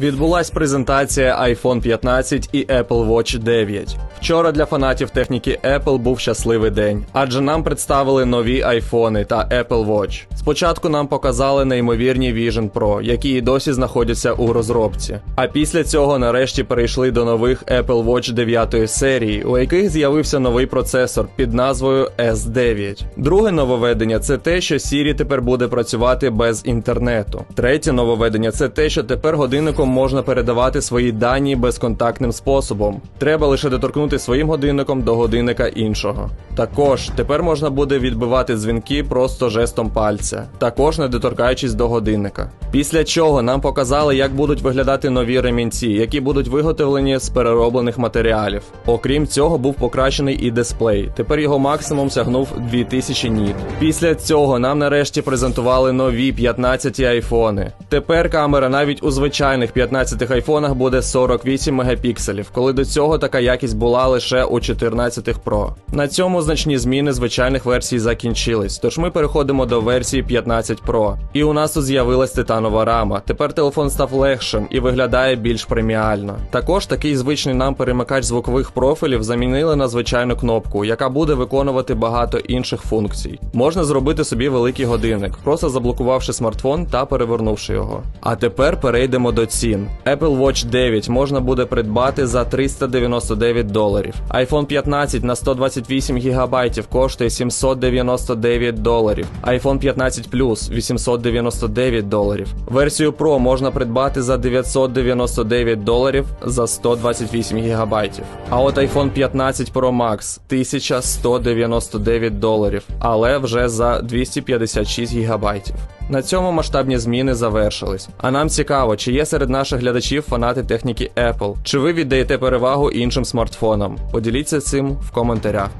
Відбулась презентація iPhone 15 і Apple Watch 9. Вчора для фанатів техніки Apple був щасливий день, адже нам представили нові айфони та Apple Watch. Спочатку нам показали неймовірні Vision Pro, які і досі знаходяться у розробці. А після цього нарешті перейшли до нових Apple Watch 9 серії, у яких з'явився новий процесор під назвою S9. Друге нововведення це те, що Siri тепер буде працювати без інтернету. Третє нововведення це те, що тепер годинником можна передавати свої дані безконтактним способом. Треба лише доторкнути своїм годинником до годинника іншого. Також тепер можна буде відбивати дзвінки просто жестом пальця, також не доторкаючись до годинника. Після чого нам показали, як будуть виглядати нові ремінці, які будуть виготовлені з перероблених матеріалів. Окрім цього, був покращений і дисплей. Тепер його максимум сягнув 2000 ніт. Після цього нам нарешті презентували нові 15 айфони. Тепер камера навіть у звичайних 15 айфонах буде 48 мегапікселів, коли до цього така якість була лише у 14 Pro. На цьому значні зміни звичайних версій закінчились, тож ми переходимо до версії 15 Pro. І у нас тут з'явилась титанова рама. Тепер телефон став легшим і виглядає більш преміально. Також такий звичний нам перемикач звукових профілів замінили на звичайну кнопку, яка буде виконувати багато інших функцій. Можна зробити собі великий годинник, просто заблокувавши смартфон та перевернувши його. А тепер перейдемо до цін. Apple Watch 9 можна буде придбати за 399 доларів. iPhone 15 на 128 гігабайтів коштує 799 доларів. iPhone 15 Plus 899 доларів. Версію Pro можна придбати за 999 доларів за 128 гігабайтів. А от iPhone 15 Pro Max 1199 доларів, але вже за 256 гігабайтів. На цьому масштабні зміни завершились. А нам цікаво, чи є серед наших глядачів фанати техніки Apple, чи ви віддаєте перевагу іншим смартфонам? Поділіться цим в коментарях.